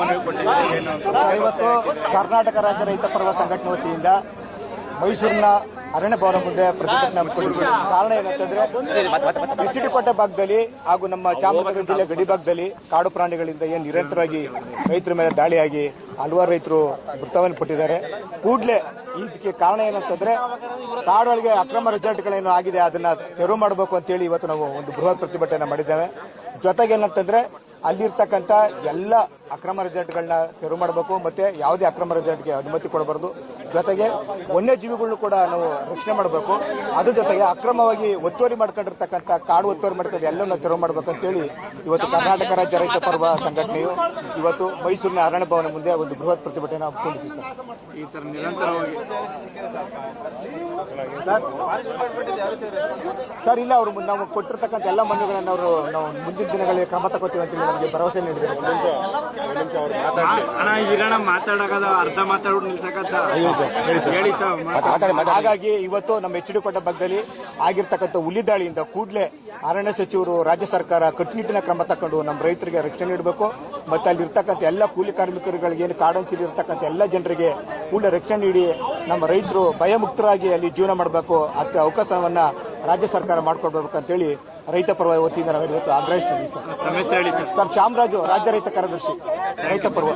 ಮನವಿ ಕೊಟ್ಟಿದ್ದೀರಿ ಇವತ್ತು ಕರ್ನಾಟಕ ರಾಜ್ಯ ರೈತ ಪರ್ವ ಸಂಘಟನೆ ವತಿಯಿಂದ ಮೈಸೂರಿನ ಅರಣ್ಯ ಭವನ ಮುಂದೆ ಪ್ರತಿಭಟನೆ ಹಮ್ಮಿಕೊಂಡಿದ್ದೀವಿ. ಕಾರಣ ಏನಂತಂದ್ರೆ ಎಚ್ಡಿಕೋಟೆ ಭಾಗದಲ್ಲಿ ಹಾಗೂ ನಮ್ಮ ಚಾಮರಾಜನಗರ ಜಿಲ್ಲೆ ಗಡಿ ಭಾಗದಲ್ಲಿ ಕಾಡು ಪ್ರಾಣಿಗಳಿಂದ ಏನ್ ನಿರಂತರವಾಗಿ ರೈತರ ಮೇಲೆ ದಾಳಿಯಾಗಿ ಹಲವಾರು ರೈತರು ಮೃತವನ್ನು ಪಟ್ಟಿದ್ದಾರೆ ಕೂಡಲೇ ಇದಕ್ಕೆ ಕಾರಣ ಏನಂತಂದ್ರೆ ಕಾಡೊಳಗೆ ಅಕ್ರಮ ರೆಸಾರ್ಟ್ಗಳೇನು ಆಗಿದೆ ಅದನ್ನ ತೆರವು ಮಾಡಬೇಕು ಅಂತೇಳಿ ಇವತ್ತು ನಾವು ಒಂದು ಬೃಹತ್ ಪ್ರತಿಭಟನೆ ಮಾಡಿದ್ದೇವೆ. ಜೊತೆಗೆ ಏನಂತಂದ್ರೆ ಅಲ್ಲಿರ್ತಕ್ಕಂಥ ಎಲ್ಲ ಅಕ್ರಮ ರೆಸಾರ್ಟ್ಗಳನ್ನ ತೆರವು ಮಾಡಬೇಕು ಮತ್ತೆ ಯಾವುದೇ ಅಕ್ರಮ ರೆಸಾರ್ಟ್ಗೆ ಅನುಮತಿ ಕೊಡಬಾರದು. ಜೊತೆಗೆ ವನ್ಯಜೀವಿಗಳನ್ನು ಕೂಡ ನಾವು ರಕ್ಷಣೆ ಮಾಡಬೇಕು. ಅದ್ರ ಜೊತೆಗೆ ಅಕ್ರಮವಾಗಿ ಒತ್ತುವರಿ ಮಾಡ್ಕೊಂಡಿರ್ತಕ್ಕಂಥ ಕಾಡು ಒತ್ತುವರಿ ಮಾಡ್ಕೊಂಡು ಎಲ್ಲವನ್ನ ತೆರವು ಮಾಡಬೇಕು ಅಂತೇಳಿ ಇವತ್ತು ಕರ್ನಾಟಕ ರಾಜ್ಯ ರೈತ ಪರ್ವ ಸಂಘಟನೆಯು ಇವತ್ತು ಮೈಸೂರಿನ ಅರಣ್ಯ ಭವನ ಮುಂದೆ ಒಂದು ಬೃಹತ್ ಪ್ರತಿಭಟನೆ ಹಮ್ಮಿಕೊಂಡಿದೆ ಸರ್. ಈ ತರ ನಿರಂತರವಾಗಿ ಸರ್ ಇಲ್ಲ ಅವರು ನಾವು ಕೊಟ್ಟಿರ್ತಕ್ಕಂಥ ಎಲ್ಲ ಮನವಿಗಳನ್ನು ಅವರು ನಾವು ಮುಂದಿನ ದಿನಗಳಲ್ಲಿ ಕ್ರಮ ತಗೋತೀವಿ ಅಂತೇಳಿ ನಮಗೆ ಭರವಸೆ ನೀಡಿದ್ದಾರೆ. ಅಣ್ಣ ಮಾತಾಡಕದ ಅರ್ಧ ಮಾತಾಡೋದು ನಿಲ್ಸಕತ್ತ ಹೇಳಿ ಸರ್. ಹಾಗಾಗಿ ಇವತ್ತು ನಮ್ಮ ಎಚ್ ಡಿ ಕೊಟ್ಟ ಭಾಗದಲ್ಲಿ ಆಗಿರ್ತಕ್ಕಂಥ ಹುಲಿದಾಳಿಯಿಂದ ಕೂಡಲೇ ಅರಣ್ಯ ಸಚಿವರು ರಾಜ್ಯ ಸರ್ಕಾರ ಕಟ್ಟುನಿಟ್ಟಿನ ಕ್ರಮ ತಕೊಂಡು ನಮ್ಮ ರೈತರಿಗೆ ರಕ್ಷಣೆ ನೀಡಬೇಕು. ಮತ್ತೆ ಅಲ್ಲಿರ್ತಕ್ಕಂಥ ಎಲ್ಲ ಕೂಲಿ ಕಾರ್ಮಿಕರುಗಳಿಗೆ ಏನು ಕಾಡಂಚಿಲಿರ್ತಕ್ಕಂಥ ಎಲ್ಲ ಜನರಿಗೆ ಕೂಡಲೇ ರಕ್ಷಣೆ ನೀಡಿ ನಮ್ಮ ರೈತರು ಭಯಮುಕ್ತರಾಗಿ ಅಲ್ಲಿ ಜೀವನ ಮಾಡಬೇಕು. ಅದಕ್ಕೆ ಅವಕಾಶವನ್ನ ರಾಜ್ಯ ಸರ್ಕಾರ ಮಾಡಿಕೊಡ್ಬೇಕು ಅಂತೇಳಿ ರೈತ ಪರ್ವ ವತಿಯಿಂದ ನಾವು ಇವತ್ತು ಆಗ್ರಹಿಸ್ತೀವಿ ಸರ್ ಚಾಮರಾಜು ರಾಜ್ಯ ರೈತ ಕಾರ್ಯದರ್ಶಿ. ರೈತ ಪರ್ವ.